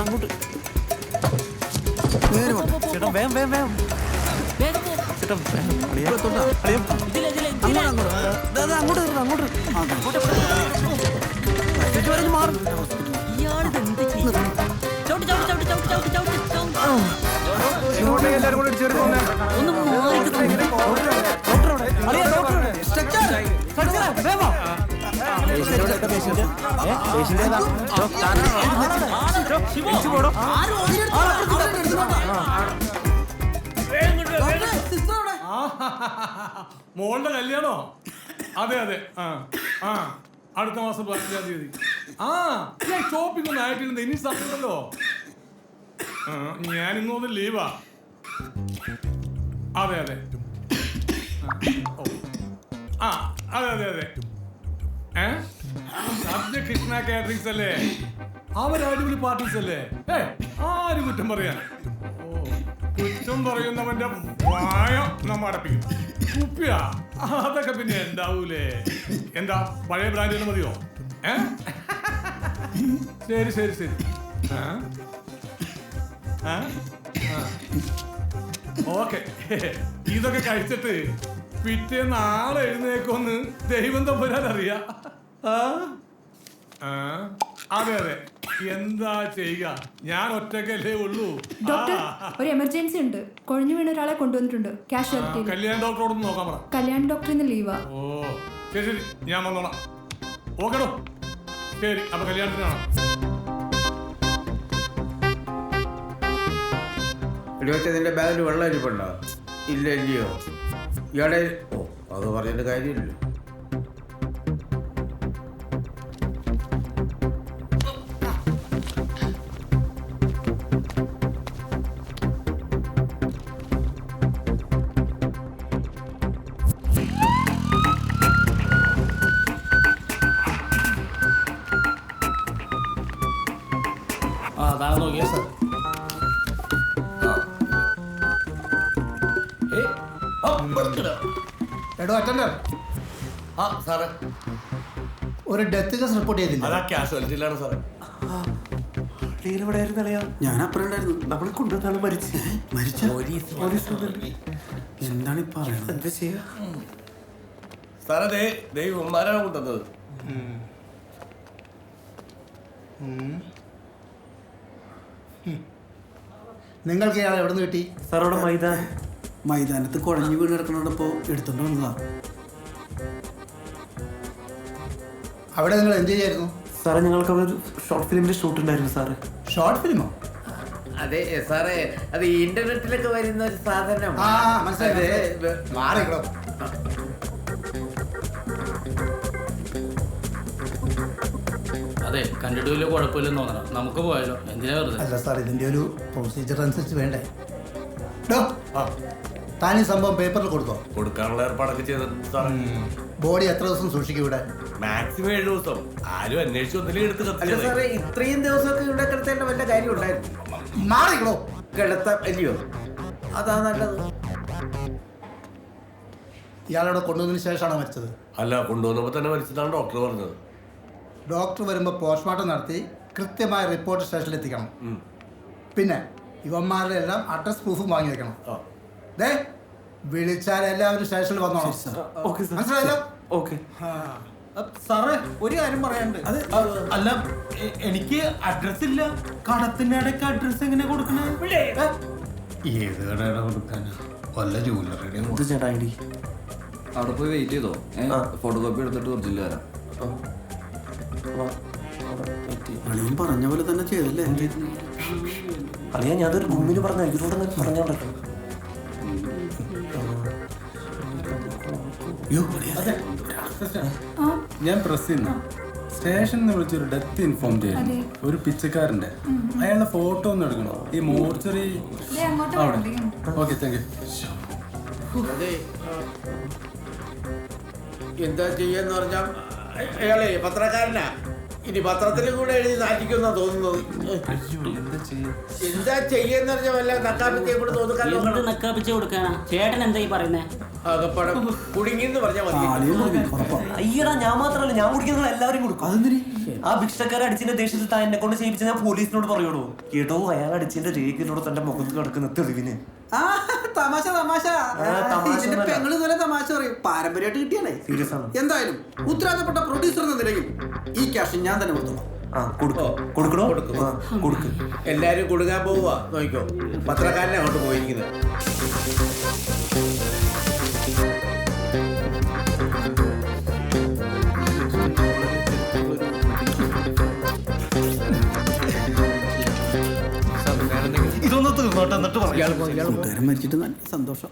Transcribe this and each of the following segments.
അങ്ങോട്ട്. ചേട്ടാ വേം വേം വേം ചേട്ടാ വേം അളിയാ. അളിയാ. ദാ, ദാ, അങ്ങോട്ട് അങ്ങോട്ട് വരണം. ചവിട്ട്, ചവിട്ട്, ചവിട്ട്, ചവിട്ട്, ചവിട്ട്, ഡോക്ടർ മോളുടെ കല്യാണോ? അതെ അതെ. ആ അടുത്ത മാസം പതിനഞ്ചാം തീയതി. ആ ഞാൻ ഷോപ്പിംഗ് ഒന്നും ആയിട്ടില്ല ഇനി സമയമുണ്ടല്ലോ ഞാൻ ഞാൻ ഇന്നൊന്ന് ലീവാ അതെ അതെ. ആ. അതെ അതെ അതെ. ഏ? സദ്യ കൃഷ്ണ കാറ്ററിംഗ്സ് അല്ലേ? അവർ അടിപൊളി പാർട്ടീസ് അല്ലേ? ഏ ആര് കുറ്റം പറയാൻ. ഓ കുറ്റം പറയുന്നവന്റെ വായ നമ്മ അടപ്പിക്കും. കുപ്പിയാ അതൊക്കെ പിന്നെ ഉണ്ടാവൂലേ എന്താ പഴയ ബ്രാൻഡിൽ മതിയോ? ഏ? ശരി ശരി ശരി. ആ? ആ? ഓക്കെ. ഇതൊക്കെ കഴിച്ചിട്ട് പിറ്റേ നാളെ എഴുന്നേക്കൊന്ന് ദൈവം തമ്പുരാൻ അറിയാ? അതെ അതെ. എന്താ ചെയ്യുക? ഞാൻ ഒറ്റക്കല്ലേ ഉള്ളൂ. ഡോക്ടർ ഒരു എമർജൻസി ഉണ്ട്. കൊഴിഞ്ഞു വീണ ഒരാളെ കൊണ്ടുവന്നിട്ടുണ്ട്. കാഷ്വാലിറ്റി കല്യാൺ ഡോക്ടറോടൊന്ന് നോക്കാൻ പറ. കല്യാൺ ഡോക്ടറിന്ന് ലീവാ ഓ ശരി ശരി. ഞാൻ വന്നോളാം. ഓക്കെടോ ശരി അപ്പൊ കല്യാണത്തിനാണോ എടി ബാഗിൽ വെള്ളം ഇരിപ്പുണ്ടോ ഇല്ല ഇല്ലയോ? ഇയാളെ ഓ അത് പറഞ്ഞിട്ട് കാര്യമില്ലല്ലോ. അറ്റൻഡർ ആ സാറേ. ഒരു ഡെത്ത് കേസ് റിപ്പോർട്ട് ചെയ്തില്ല? അതാ സാറേ. അളിയൻ ഇവിടെ ആയിരുന്നു ഞാൻ അപ്പുറം ഉണ്ടായിരുന്നു. നമ്മളെ കൊണ്ടുവന്നാണ് മരിച്ചു? മരിച്ച എന്താണ് ഈ പറയുന്നത്? എന്താ ചെയ്യാ? സാറേ ദേ കൊണ്ടുവന്നത്. നിങ്ങൾക്ക് ഇയാൾ എവിടെ നിന്ന് കിട്ടി? സാറോടെ അവിടെ മൈതാൻ മൈതാനത്ത് കുഴഞ്ഞു വീണ് കിടക്കണോടപ്പോ എടുത്തോണ്ട് വന്നതാണ് അവിടെ നിങ്ങൾ എന്ത് ചെയ്യായിരുന്നു? സാറേ ഞങ്ങൾക്ക് അവിടെ ഒരു ഷോർട്ട് ഫിലിമിന്റെ ഷൂട്ട് ഉണ്ടായിരുന്നു സാറ്. ഷോർട്ട് ഫിലിമോ അതെ സാറേ അത് ഇന്റർനെറ്റിലൊക്കെ വരുന്ന ഒരു സാധനം. ആ മനസ്സിലായി. മാറിക്കടോ അതെ കണ്ടിട്ട് വലിയ കുഴപ്പമില്ലെന്ന് തോന്നണം. നമുക്ക് പോയാലോ? എന്തിനാ വെറുതെ? അല്ല സാർ ഇതിന്റെ ഒരു പ്രൊസീജിയർ അനുസരിച്ച് വേണ്ടേ? ഡോ താൻ ഈ സംഭവം പേപ്പറിൽ കൊടുത്തോ? കൊടുക്കാനുള്ള ഏർപ്പാടൊക്കെ ചെയ്തിട്ടുണ്ട് സാറേ. ബോഡി എത്ര ദിവസം സൂക്ഷിക്കും ഇവിടെ? മാക്സിമം ഏഴ് ദിവസം. ആരും അന്വേഷിച്ചു ഒന്നിലും എടുത്ത് അല്ല കത്തിച്ചത് സാറേ ഇത്രയും ദിവസമൊക്കെ ഇവിടെ കിടത്തേണ്ട വല്ല കാര്യം ഉണ്ടായിരുന്നു മാറിക്കണോ കിടത്ത അല്ലയോ അതാ നല്ലത്. ഇയാളവിടെ കൊണ്ടുവന്നതിന് ശേഷമാണോ മരിച്ചത്? അല്ല കൊണ്ടുവന്നപ്പോ തന്നെ മരിച്ചതാണ് ഡോക്ടർ പറഞ്ഞത്. ഡോക്ടർ വരുമ്പോൾ പോസ്റ്റ്മോർട്ടം നടത്തി കൃത്യമായ റിപ്പോർട്ട് സ്റ്റേഷനിൽ എത്തിക്കണം. ഉം. പിന്നെ ഇവന്മാരുടെ എല്ലാം അഡ്രസ് പ്രൂഫും വാങ്ങി വെക്കണം. ആ. ദേ വിളിച്ചാൽ എല്ലാവരും സ്റ്റേഷനിൽ വന്നോളാം. Okay sir. മനസ്സിലായല്ലോ? ഓക്കെ. സാറേ ഒരു കാര്യം പറയാനുണ്ട്. അല്ല എനിക്ക് അഡ്രസ് ഇല്ല. കടത്തിന്റെ ഇടയ്ക്ക് അഡ്രസ് എങ്ങനെ കൊടുക്കണേ? ഏത് കടയുടെ കൊടുക്കാനാ? വല്ല ജൂവലറിയുടെ എന്ത് അവിടെ പോയി വെയിറ്റ് ചെയ്തോ? ഫോട്ടോ കോപ്പി എടുത്തിട്ട് ഒറിജിനൽ വരാം അളിയൻ പറഞ്ഞ പോലെ തന്നെ ചെയ്തല്ലേ? അളിയാ ഞാൻ അതൊരു ഗുമ്മിന് പറഞ്ഞ പറഞ്ഞോണ്ടല്ലോ ഞാൻ പ്രസ് ചെയ്യുന്ന. സ്റ്റേഷനിൽ നിന്ന് വിളിച്ചൊരു ഡെത്ത് ഇൻഫോം ചെയ്യുന്നു. ഒരു പിച്ചക്കാരന്റെ അയാളുടെ ഫോട്ടോ ഒന്ന് എടുക്കണോ. ഈ മോർച്ചറി അവിടെ? ഓക്കെ താങ്ക് യു എന്താ ചെയ്യാന്ന് പറഞ്ഞാൽ അയാളെ പത്രക്കാരനാ? ഇനി പത്രത്തിലും കൂടെ എഴുതി നാട്ടിക്കുന്നാ തോന്നുന്നത്. എന്താ ചെയ്യാന്ന് പറഞ്ഞ വല്ല നക്കാപ്പത്തി എന്ത് നക്കാപ്പിച്ച് കൊടുക്കാനാ? ചേട്ടൻ എന്താ ഈ പറയുന്നേ? ആകപ്പാടം പറഞ്ഞാൽ മതി. അയ്യടാ ഞാൻ മാത്രല്ല ഞാൻ കുടിക്കുന്ന എല്ലാവരും കൊടുക്കും. ആ ഭിക്ഷക്കാരെ അടിച്ചിന്റെ ദേഷ്യത്തിൽ താൻ എന്നെ കൊണ്ട് ചെയ്യിപ്പിച്ച ഞാൻ പോലീസിനോട് പറയോടോ കേട്ടോ അയാൾ അടിച്ചതിന്റെ രേഖയിലൂടെ തന്റെ മുഖത്ത് കിടക്കുന്ന തെളിവിന്. ആ തമാശ തമാശ. തമാശ ഇതിന്റെ. പെങ്ങൾ ഇതുപോലെ തമാശ പറയും. പാരമ്പര്യമായിട്ട് കിട്ടിയാലേ? സീരിയസ് ആണ്. എന്തായാലും ഉത്തരവാദപ്പെട്ട പ്രൊഡ്യൂസർ എന്ന നിലയിൽ ഈ ക്യാഷ് ഞാൻ തന്നെ കൊടുത്തോളാം. ആ കൊടുക്കോ. കൊടുക്കണോ? കൊടുക്കും. ആ, കൊടുക്ക്. എല്ലാരും കൊടുക്കാൻ പോവുക നോക്കിക്കോ. പത്രക്കാരനെ അങ്ങോട്ട് പോയിരിക്കുന്നത് കൂട്ടുകാരൻ മരിച്ചിട്ട് നല്ല സന്തോഷം.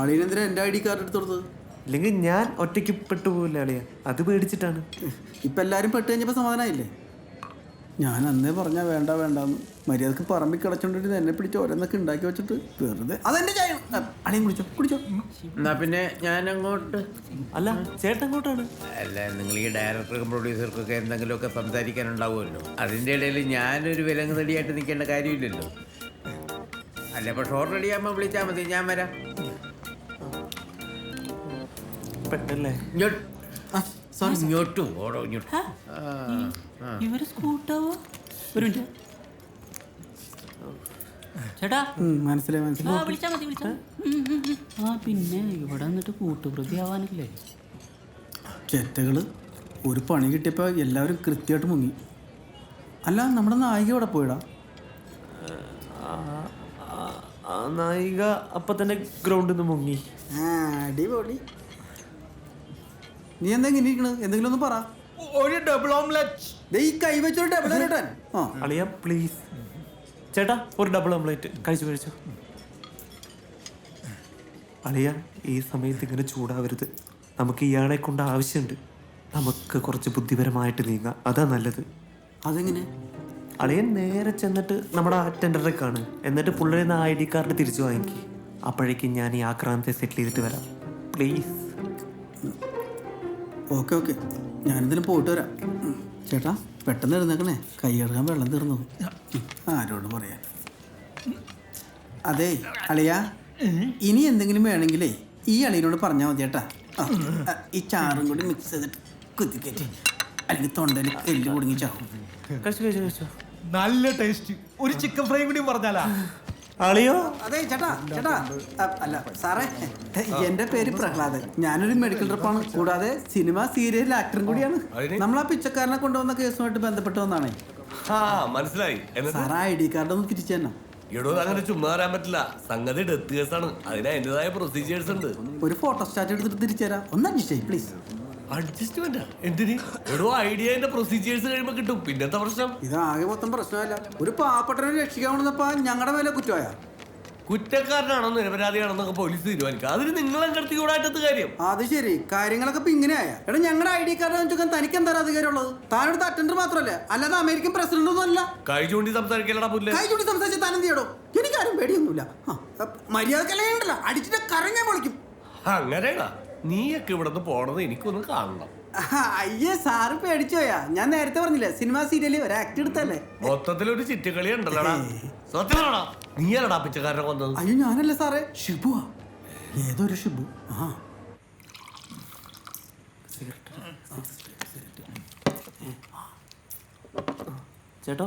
അളിയനെന്തിനാ എന്റെ ഐ ഡി കാർഡ് എടുത്തു കൊടുത്തത് അല്ലെങ്കിൽ ഞാൻ ഒറ്റയ്ക്ക് പെട്ടുപോകില്ല അളിയ? അത് പേടിച്ചിട്ടാണ്. ഇപ്പൊ എല്ലാരും പെട്ട് കഴിഞ്ഞപ്പോൾ സമാധാനമായില്ലേ? ഞാൻ അന്നേ പറഞ്ഞ വേണ്ട വേണ്ടാന്ന്. മര്യാദയ്ക്ക് പറമ്പിൽ കിടച്ചോണ്ടിട്ട് എന്നെ പിടിച്ച് ഓരോന്നൊക്കെ ഉണ്ടാക്കി വെച്ചിട്ട് വെറുതെ അതെന്നെ ചായ അളിയും കുടിച്ചോ കുടിച്ചോ. എന്നാ പിന്നെ ഞാൻ അങ്ങോട്ട് അല്ല ചേട്ടൻ അങ്ങോട്ടാണ് അല്ല നിങ്ങൾ ഈ ഡയറക്ടർക്കും പ്രൊഡ്യൂസർക്കൊക്കെ എന്തെങ്കിലുമൊക്കെ സംസാരിക്കാനുണ്ടാവുമല്ലോ. അതിന്റെ ഇടയിൽ ഞാനൊരു വിലങ്ങ് നടിയായിട്ട് നിൽക്കേണ്ട കാര്യമില്ലല്ലോ. അല്ല ഇപ്പൊ ഷോർട്ട് ആകുമ്പോ വിളിച്ചാൽ മതി. ഞാൻ വരാം. പെട്ടല്ലേ ഇങ്ങോട്ട്. സോറി ഇങ്ങോട്ട്. ഓടോ ഇങ്ങോട്ട്. ഇവർ സ്കൂട്ടാവോ ഒരു മിനിറ്റ്. ചേട്ടാ. മനസ്സിലായി ആ മനസ്സിലായി വിളിച്ചാ മതി. വിളിച്ചാ. ആ പിന്നെ ഇവിടെ വന്നിട്ട് കൂട്ടുപ്രതി ആവാനല്ലേ? ചെറ്റകൾ ഒരു പണി കിട്ടിയപ്പോൾ എല്ലാവരും കൃത്യമായിട്ട് മുങ്ങി. അല്ല നമ്മുടെ നായിക ഇവിടെ പോയിടാ? ആ നായിക അപ്പൊ തന്നെ ഗ്രൗണ്ടിൽ നിന്ന് മുങ്ങി. അടിപൊളി. നീ എന്താ ഇങ്ങനെ ഇരിക്കണത്? എന്തെങ്കിലും ഒന്ന് പറ. ഒരു ഡബിൾ ഓംലെറ്റ് ദേ ഈ കൈ വെച്ചൊരു ഡബിൾ അളിയ പ്ലീസ് ചേട്ടാ ഒരു ഡബിൾ ഓംലെറ്റ് കഴിച്ചു കഴിച്ചു. അളിയ ഈ സമയത്ത് ഇങ്ങനെ ചൂടാവരുത്. നമുക്ക് ഇയാളെ കൊണ്ട് ആവശ്യമുണ്ട് നമുക്ക് കുറച്ച് ബുദ്ധിപരമായിട്ട് നീങ്ങാം. അതാ നല്ലത്. അതെങ്ങനെ? അളിയൻ നേരെ ചെന്നിട്ട് നമ്മുടെ അറ്റൻഡറെ കാണ്. എന്നിട്ട് പുള്ളിയിൽ നിന്ന് ഐ ഡി കാർഡ് തിരിച്ചു വാങ്ങിക്കി. അപ്പോഴേക്കും ഞാൻ ഈ ആക്രാന്തത്തെ സെറ്റിൽ ചെയ്തിട്ട് വരാം. പ്ലീസ് ഓക്കെ ഓക്കെ ഞാനെന്തിനും പോയിട്ട് വരാം. ചേട്ടാ പെട്ടെന്ന് എഴുന്നേക്കണേ. കൈ കഴുകാൻ വെള്ളം തീർന്നു. ആരോട് പറയാ അതെ അളിയ ഇനി എന്തെങ്കിലും വേണമെങ്കിലേ ഈ അളിയനോട് പറഞ്ഞാൽ മതി ചേട്ടാ. ഈ ചാറും കൂടി മിക്സ് ചെയ്തിട്ട് കുത്തിക്കറ്റി അല്ലെങ്കിൽ തൊണ്ടയിൽ എല്ല് കുടുങ്ങി ചാവും. കഴിച്ചു കഴിച്ചു കഴിച്ചു. നല്ല ടേസ്റ്റ് ഒരു ചിക്കൻ ഫ്രൈ കൂടി പറഞ്ഞാലാ. അളിയോ? അതെ ചേട്ടാ ചേട്ടാ. അല്ല സാറേ എന്റെ പേര് പ്രഹ്ലാദ് ഞാനൊരു മെഡിക്കൽ ട്രിപ്പാണ് കൂടാതെ സിനിമ സീരിയൽ ആക്ടറും കൂടിയാണ്? നമ്മൾ ആ പിച്ചക്കാരനെ കൊണ്ടുവന്ന കേസുമായിട്ട് ബന്ധപ്പെട്ട് വന്നാണ്. ആ മനസ്സിലായി. സാറ് ഐ ഡി കാർഡ് ഒന്ന് തിരിച്ചു തന്നെ എടോ അങ്ങനെ ചുമ്മാ വരാൻ പറ്റില്ല. സംഗതി ഡെത്ത് കേസാണ് അതിന് അതിന്റെതായ പ്രൊസീജിയേഴ്സ് ഉണ്ട്. ഒരു ഫോട്ടോ സ്റ്റാറ്റ് എടുത്തിട്ട് തിരിച്ചു തരാം. ഒന്ന് പ്ലീസ് അഡ്ജസ്റ്റ്മെന്റ് എന്തിന്? എടോ ഐഡിയന്റെ പ്രൊസീജിയേഴ്സ് കഴിയുമ്പോ കിട്ടും. പിന്നത്തെ പ്രശ്നം? ഇതാകെ മൊത്തം പ്രശ്നമല്ല. ഒരു പാവപ്പെട്ടവരെ രക്ഷിക്കാൻ വന്നപ്പോ ഞങ്ങളുടെ മേലെ കുറ്റമായ കുറ്റക്കാരനാണോ നിരപരാധിയാണെന്നൊക്കെ പോലീസ് തീരുമാനിക്കുക അതിന് നിങ്ങൾ എന്റെ അടുത്ത് കൂടാറ്റത്ത് കാര്യം. അത് ശരി. കാര്യങ്ങളൊക്കെ ഇപ്പൊ ഇങ്ങനെയായ. എടാ ഞങ്ങളുടെ ഐ ഡി കാർഡ് ചോദിക്കാൻ തനിക്ക് എന്താ അധികാരമുള്ളത്? താനോട് അറ്റൻഡർ മാത്രമല്ല? അല്ലാതെ അമേരിക്കൻ പ്രസിഡന്റ് ഒന്നും അല്ല. കൈ ചൂണ്ടി സംസാരിക്കലടാ പുല്ല്. കൈ ചൂണ്ടി സംസാരിച്ച താൻ എന്ത് ചെയ്യണോ എനിക്കാരും പേടിയൊന്നുമില്ല. മര്യാദക്കല്ലേ ഉണ്ടല്ലോ അടിച്ചിട്ട് കറങ്ങാൻ വിളിക്കും അങ്ങനെയാ? നീയൊക്കെ ഇവിടെ നിന്ന് പോണത് എനിക്കൊന്ന് കാണണം. അയ്യേ സാറ് പേടിച്ചോയാ. ഞാൻ നേരത്തെ പറഞ്ഞില്ലേ സിനിമ സീരിയലിൽ ഒരു ആക്ട് എടുത്തല്ലേ? മൊത്തത്തിലൊരു ചിറ്റുകളി ഉണ്ടല്ലോടാ സത്യമാണോടാ നീയാണടാ പിച്ചക്കാരനെ കൊന്നത്. അയ്യോ ഞാനല്ല സാറേ? ഷിബു ഏതൊരു ഷിബു. ആ. ചേട്ടോ?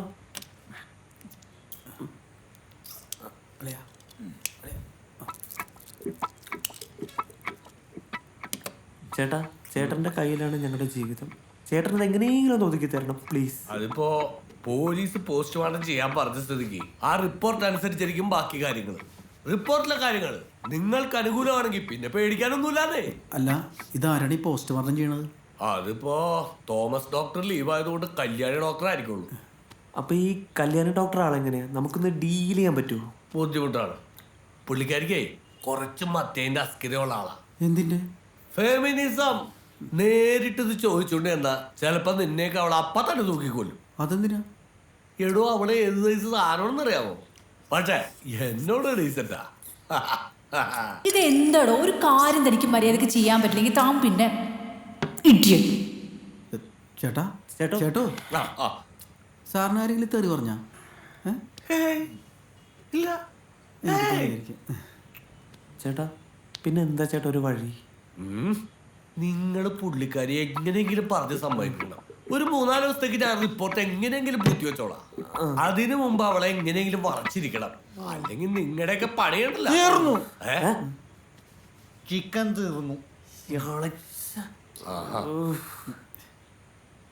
ചേട്ടാ ചേട്ടന്റെ കയ്യിലാണ് ഞങ്ങളുടെ ജീവിതം. ചേട്ടൻ എങ്ങനെയെങ്കിലും ഒന്ന് ഒതുക്കി തരണം പ്ലീസ് അതിപ്പോ പോലീസ് പോസ്റ്റ്മോർട്ടം ചെയ്യാൻ പറഞ്ഞ സ്ഥിതിക്ക് ആ റിപ്പോർട്ട് അനുസരിച്ചിരിക്കും ബാക്കി കാര്യങ്ങൾ റിപ്പോർട്ടിലെ കാര്യങ്ങൾ നിങ്ങൾക്ക് അനുകൂലമാണെങ്കിൽ പിന്നെ പേടിക്കാനൊന്നുമില്ലാതെ അല്ല ഇതാരാണ് ഈ പോസ്റ്റ്മോർട്ടം ചെയ്യണത്? അതിപ്പോ തോമസ് ഡോക്ടർ ലീവ് ആയതുകൊണ്ട് കല്യാണി ഡോക്ടർ ആയിരിക്കുള്ളൂ. അപ്പൊ ഈ കല്യാണി ഡോക്ടർ ആളെങ്ങനെയാ? നമുക്കൊന്ന് ഡീൽ ചെയ്യാൻ പറ്റുമോ? ബുദ്ധിമുട്ടാണ്. പുള്ളിക്കാരിക്കേ കുറച്ച് മത്തേന്റെ അസ്ഥിരയുള്ള ആളാ. എന്തിന്റെ ഫെമിനിസം നേരിട്ട് ഇത് ചോദിച്ചോണ്ട് എന്നാ ചിലപ്പോ നിന്നേക്ക് അവളെ അപ്പ തന്നെ തൂക്കിക്കൊല്ലും. അതെന്തിനാ? എടോ അവളെ ഏത് സൈസ് സാധനമാണെന്ന് അറിയാമോ പക്ഷേ എന്നോട് ഡീസറ്റാ ഇത് എന്താടോ ഒരു കാര്യം തനിക്ക് മര്യാദയ്ക്ക് ചെയ്യാൻ പറ്റില്ലെങ്കിൽ താൻ പിന്നെ ഇഡിയറ്റ് ചേട്ടാ ചേട്ടോ. ചേട്ടോ. ആ, ആ. സാറിന് ആരെങ്കിലും തെറി പറഞ്ഞാ? ഏ? ഇല്ല. എനിക്ക്. ചേട്ടാ പിന്നെ എന്താ ചേട്ടാ ഒരു വഴി? നിങ്ങൾ പുള്ളിക്കാരി എങ്ങനെയെങ്കിലും പറഞ്ഞ് സമ്മതിക്കണം. ഒരു മൂന്നാൽ ദിവസത്തേക്ക് ഞാൻ റിപ്പോർട്ട് എങ്ങനെയെങ്കിലും പൂത്തി വെച്ചോളാം. അതിനു മുമ്പ് അവളെ എങ്ങനെയെങ്കിലും വളച്ചിരിക്കണം. അല്ലെങ്കിൽ നിങ്ങളുടെയൊക്കെ പണിയുണ്ടല്ലോ. തീർന്നു. ചിക്കൻ തീർന്നു.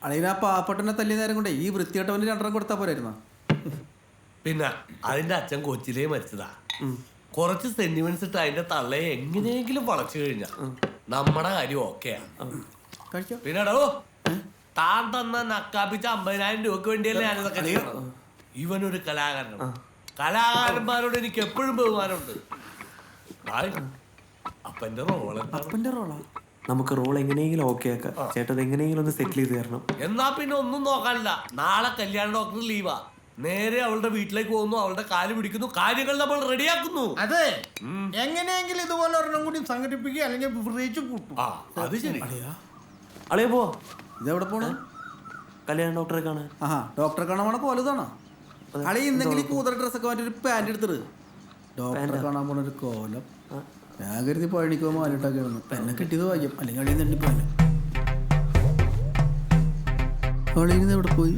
അളീന പാപ്പട്ടനെ പാവപ്പെട്ടനെ തല്ലിയ നേരം കൊണ്ടേ ഈ വൃത്തികെട്ടവന് രണ്ടെണ്ണം കൊടുത്താ പോരായിരുന്നോ? പിന്നെ അതിന്റെ അച്ഛൻ കൊച്ചിലേ മരിച്ചതാ. കുറച്ച് സെന്റിമെന്റ്സ് ഇട്ട് അതിന്റെ തള്ളയെ എങ്ങനെയെങ്കിലും വളച്ചു കഴിഞ്ഞാ. നമ്മുടെ കാര്യം ഓക്കെയാ കഴിച്ചോ? പിന്നെടോ താൻ തന്ന നക്കാപ്പിച്ച അമ്പതിനായിരം രൂപക്ക് വേണ്ടിയല്ലേ ഞാനിതൊക്കെ ചെയ്യണം ഇവനൊരു കലാകാരനാണ്. കലാകാരന്മാരോട് എനിക്ക് എപ്പോഴും ബഹുമാനമുണ്ട്. ആയി. അപ്പന്റെ റോൾ അപ്പന്റെ റോളാ? നമുക്ക് റോൾ എങ്ങനെയെങ്കിലും ഓക്കെ ആക്കാം. ചേട്ടത് എങ്ങനെയെങ്കിലും ഒന്ന് സെറ്റിൽ ചെയ്ത് തരണം. എന്നാ പിന്നെ ഒന്നും നോക്കാനില്ല. നാളെ കല്യാണ ഡോക്ടർ ലീവാ. നേരെ അവളുടെ വീട്ടിലേക്ക് പോകുന്നു അവളുടെ കാൽ പിടിക്കുന്നു കാര്യങ്ങൾ നമ്മൾ റെഡിയാക്കുന്നു. അതെ. എങ്ങനെയെങ്കിലും ഇതുപോലെ ഒരെണ്ണം കൂടി സംഘടിപ്പിക്കുക അല്ലെങ്കിൽ വിറയിച്ച് കൂട്ടും. ആ അത് ശരി. അളിയ. പോ. ഇത് എവിടെ പോണ കല്യാണ ഡോക്ടറെ കാണാൻ. ആഹാ ഡോക്ടറെ കാണാൻ പോണ കോലതാണോ അളി ഇന്നെങ്കിലും ഈ കൂതറ ഡ്രസ്സൊക്കെ മാറ്റി ഒരു പാന്റ് എടുത്തിട്ട് ഡോക്ടറെ കാണാൻ പോണ ഒരു കോലം. ഞാൻ കരുതി പഴനിക്കോ മാലിട്ടൊക്കെ വന്നു. പെന്നെ കിട്ടിയത് വായിക്കും അല്ലെങ്കിൽ അളിയിൽ നിന്ന് പോയി അളിയിൽ നിന്ന് എവിടെ പോയി?